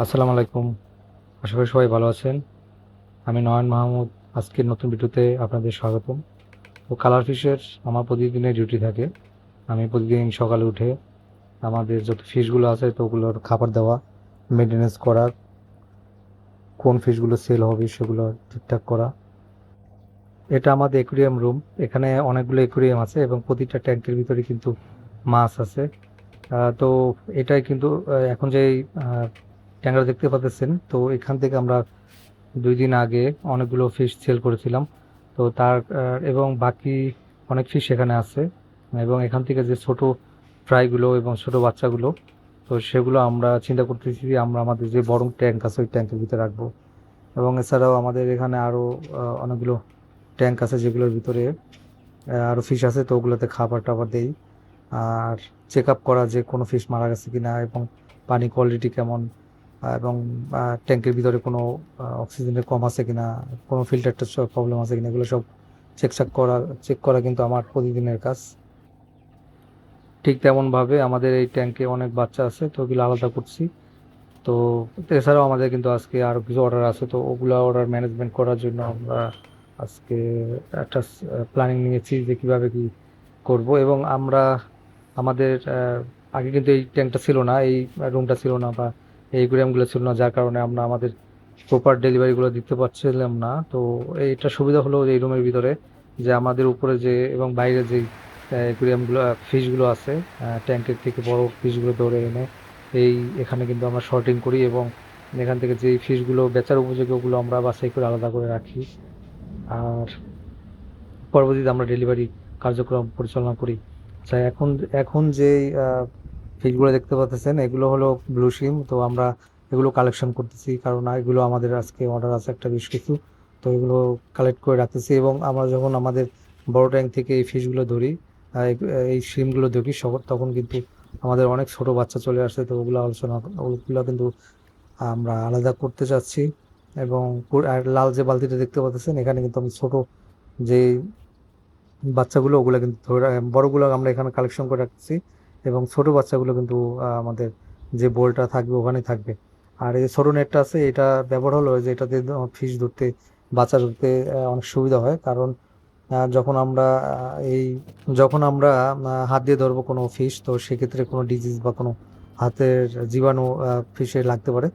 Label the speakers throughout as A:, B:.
A: আসসালামু আলাইকুম। আশা করি সবাই ভালো আছেন। আমি নয়ন মাহমুদ। আজকের নতুন ভিডিওতে আপনাদের স্বাগতম। তো কালার ফিশের আমার প্রতিদিনের ডিউটি থাকে। আমি প্রতিদিন সকালে উঠে আমাদের যত ফিশগুলো আছে, তো ওগুলোর খাবার দেওয়া মেনটেনেন্স করা, কোন ফিশগুলো সেল হবে সেগুলো ঠিকঠাক করা। এটা আমাদের একুরিয়াম রুম এখানে অনেকগুলো একুরিয়াম আছে এবং প্রতিটা ট্যাঙ্কের ভিতরে কিন্তু মাছ আছে। তো এটাই কিন্তু এখন যে ট্যাংরা দেখতে পাচ্ছেন। তো এখান থেকে আমরা দুই দিন আগে অনেকগুলো ফিশ সেল করেছিলাম। তো তার এবং বাকি অনেক ফিশ এখানে আছে। এবং এখান থেকে যে ছোট ফ্রাইগুলো এবং ছোট বাচ্চাগুলো, তো সেগুলো আমরা চিন্তা করতেছি যে আমরা আমাদের যে বড় ট্যাঙ্ক আছে, ওই ট্যাঙ্কের ভিতরে রাখব। এবং এছাড়াও আমাদের এখানে আরও অনেকগুলো ট্যাঙ্ক আছে যেগুলোর ভিতরে আরও ফিশ আছে, তো ওগুলোতে খাবার টাবার দেই। আর চেক আপ করা যে কোনো ফিশ মারা গেছে কি না এবং পানি কোয়ালিটি কেমন এবং ট্যাঙ্কের ভিতরে কোনো অক্সিজেনের কম আছে কিনা, কোনো ফিল্টারটা প্রবলেম আছে কিনা, এগুলো সব চেক চাক করা চেক করা কিন্তু আমার প্রতিদিনের কাজ। ঠিক তেমনভাবে আমাদের এই ট্যাঙ্কে অনেক বাচ্চা আছে, তো ওগুলো আলাদা করছি। তো এছাড়াও আমাদের কিন্তু আজকে আরও কিছু অর্ডার আছে, তো ওগুলো অর্ডার ম্যানেজমেন্ট করার জন্য আমরা আজকে একটা প্ল্যানিং নিয়েছি যে কীভাবে কী করব এবং আমরা, আমাদের আগে কিন্তু এই ট্যাঙ্কটা ছিল না, এই রুমটা ছিল না বা এই গ্রামগুলো ছিল না, যার কারণে আমরা আমাদের প্রপার ডেলিভারিগুলো দিতে পারছিলাম না। তো এইটা সুবিধা হলো এই রুমের ভিতরে যে আমাদের উপরে যে এবং বাইরে যে অ্যাকুরিয়ামগুলো ফিশগুলো আছে ট্যাঙ্কের থেকে বড় ফিশগুলো ধরে এনে এই এখানে কিন্তু আমরা শর্টিং করি এবং এখান থেকে যে ফিশগুলো বেচার উপযোগী ওগুলো আমরা বাছাই করে আলাদা করে রাখি। আর পরবর্তীতে আমরা ডেলিভারি কার্যক্রম পরিচালনা করি। আচ্ছা এখন এখন যে ফিশগুলো দেখতে পাচ্ছেন, এগুলো হলো ব্লু সিম তো আমরা এগুলো কালেকশন করতেছি কারণ এগুলো আমাদের আজকে অর্ডার আছে একটা বেশ কিছু, তো এগুলো কালেক্ট করে রাখতেছি এবং আমরা যখন আমাদের বড় ট্যাঙ্ক থেকে এই ফিশগুলো ধরি এই- সিমগুলো ধরি, সব- তখন কিন্তু আমাদের অনেক ছোট বাচ্চা চলে আসে, তো ওগুলো আলোচনা, ওগুলো কিন্তু আমরা আলাদা করতে চাচ্ছি এবং লাল যে বালতিটা দেখতে পাচ্ছেন, এখানে কিন্তু আমি ছোট যে বাচ্চাগুলো, ওগুলো কিন্তু ধরে, বড়গুলো আমরা এখানে কালেকশন করে রাখছি এবং ছোট বাচ্চাগুলো কিন্তু আমাদের যে বোলটা থাকবে ওখানে থাকবে। আর এই ছোট নেটটা আছে, এটা ব্যবহার হলো যে এটাতে ফিশ ধরতে, বাচ্চা ধরতে অনেক সুবিধা হয়। কারণ যখন আমরা এই, যখন আমরা হাত দিয়ে ধরবো কোনো ফিশ তো সেক্ষেত্রে কোনো ডিজিজ বা কোনো হাতের জীবাণু ফিশে লাগতে পারে।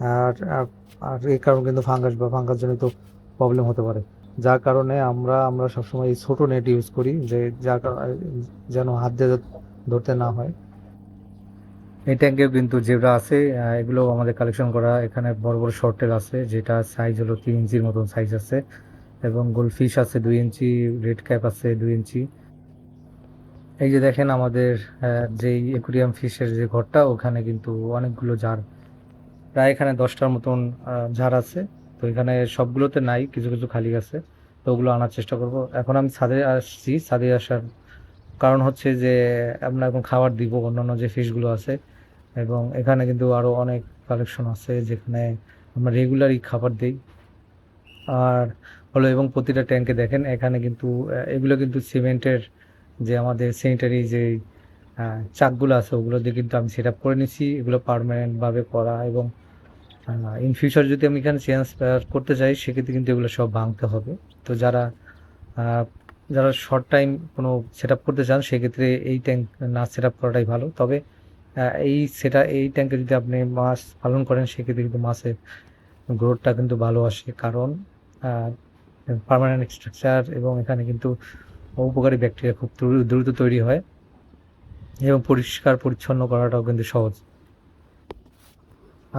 A: আর, আর- এই কারণে কিন্তু ফাঙ্গাস বা ফাঙ্গাস জনিত প্রবলেম হতে পারে। যার কারণে আমরা আমরা সবসময় এই ছোটো নেট ইউজ করি যে, যার কারণে, যেন হাত দিয়ে ধরতে না হয়। এই ট্যাঙ্কেও কিন্তু যেগুলো আছে এগুলো আমাদের কালেকশন করা। এখানে বড় বড় শর্টেল আছে, যেটা সাইজ হলো তিন ইঞ্চির মতন সাইজ আছে। এবং গোলফিশ আছে দুই ইঞ্চি রেড ক্যাপ আছে দুই ইঞ্চি। এই যে দেখেন আমাদের যেই একুরিয়াম ফিশের যে ঘরটা, ওখানে কিন্তু অনেকগুলো জার প্রায় এখানে দশটার মতন জার আছে। তো এখানে সবগুলোতে নাই, কিছু কিছু খালি আছে। তো ওগুলো আনার চেষ্টা করব। এখন আমি ছাদে আসছি। ছাদে আসার কারণ হচ্ছে যে আমরা এখন খাবার দিব, অন্যান্য যে ফিশগুলো আছে। এবং এখানে কিন্তু আরও অনেক কালেকশন আছে যেখানে আমরা রেগুলারই খাবার দিই। আর হলো এবং প্রতিটা ট্যাঙ্কে দেখেন, এখানে কিন্তু এগুলো কিন্তু সিমেন্টের যে আমাদের স্যানিটারি যে চাকগুলো আছে, ওগুলো দিয়ে কিন্তু আমি সেট আপ করে নিছি এগুলো পারমানেন্টভাবে করা এবং ইন ফিউচার যদি আমি এখানে চেঞ্জ করতে চাই, সেক্ষেত্রে কিন্তু এগুলো সব ভাঙতে হবে। তো যারা যারা শর্ট টাইম কোনো সেট আপ করতে চান, সেক্ষেত্রে এই ট্যাঙ্ক না সেট আপ করাটাই ভালো। তবে এই সেটা, এই ট্যাঙ্কে যদি আপনি মাছ পালন করেন, সেক্ষেত্রে কিন্তু মাছের গ্রোথটা কিন্তু ভালো আসে। কারণ পার্মানেন্ট স্ট্রাকচার এবং এখানে কিন্তু উপকারী ব্যাকটেরিয়া খুব দ্রুত তৈরি হয় এবং পরিষ্কার পরিচ্ছন্ন করাটাও কিন্তু সহজ।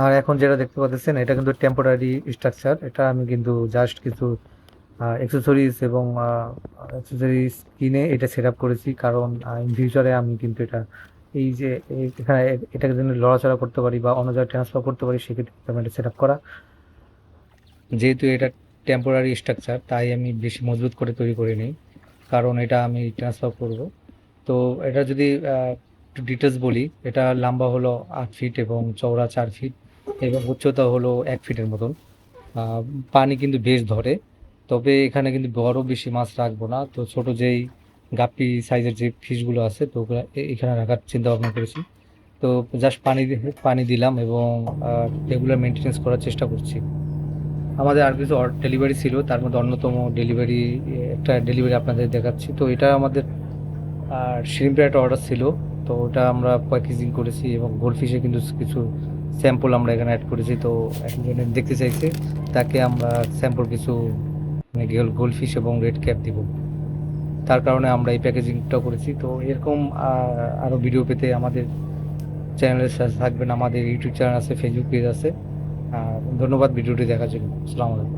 A: আর এখন যেটা দেখতে পাচ্ছেন, এটা কিন্তু টেম্পোরারি স্ট্রাকচার এটা আমি কিন্তু জাস্ট কিছু অ্যাক্সেসরিজ এবং অ্যাক্সেসরিজ কিনে এটা সেট আপ করেছি। কারণ ইন ফিউচারে আমি কিন্তু এটা, এই যে এখানে এটাকে যেন লড়াচড়া করতে পারি বা অন্য জায়গায় ট্রান্সফার করতে পারি, সেক্ষেত্রে এটা সেট আপ করা। যেহেতু এটা টেম্পোরারি স্ট্রাকচার তাই আমি বেশি মজবুত করে তৈরি করে নিই। কারণ এটা আমি ট্রান্সফার করব। তো এটা যদি একটু ডিটেলস বলি, এটা লম্বা হলো আট ফিট এবং চওড়া চার ফিট এবং উচ্চতা হলো এক ফিটের মতন। পানি কিন্তু বেশ ধরে। তবে এখানে কিন্তু বড় বেশি মাছ রাখব না। তো ছোট যেই গাপ্পি সাইজের যে ফিশগুলো আছে, তো ওগুলো এখানে রাখার চিন্তা ভাবনা করেছি। তো জাস্ট পানি পানি দিলাম এবং রেগুলার মেনটেনেন্স করার চেষ্টা করছি। আমাদের আর কিছু ডেলিভারি ছিল, তার মধ্যে অন্যতম ডেলিভারি একটা ডেলিভারি আপনাদের দেখাচ্ছি। তো এটা আমাদের, আর শ্রিম্পের একটা অর্ডার ছিল, তো ওটা আমরা প্যাকেজিং করেছি এবং গোল্ডফিশে কিন্তু কিছু স্যাম্পল আমরা এখানে অ্যাড করেছি। তো একজনে দেখতে চাইছে, তাকে আমরা স্যাম্পল কিছু মানে গোল্ডফিশ এবং রেড ক্যাপ দিব। তার কারণে আমরা এই প্যাকেজিংটা করেছি। তো এরকম আরও ভিডিও পেতে আমাদের চ্যানেলের সাথে থাকবেন। আমাদের ইউটিউব চ্যানেল আছে ফেসবুক পেজ আছে। ধন্যবাদ ভিডিওটি দেখার জন্য। আসসালামু আলাইকুম।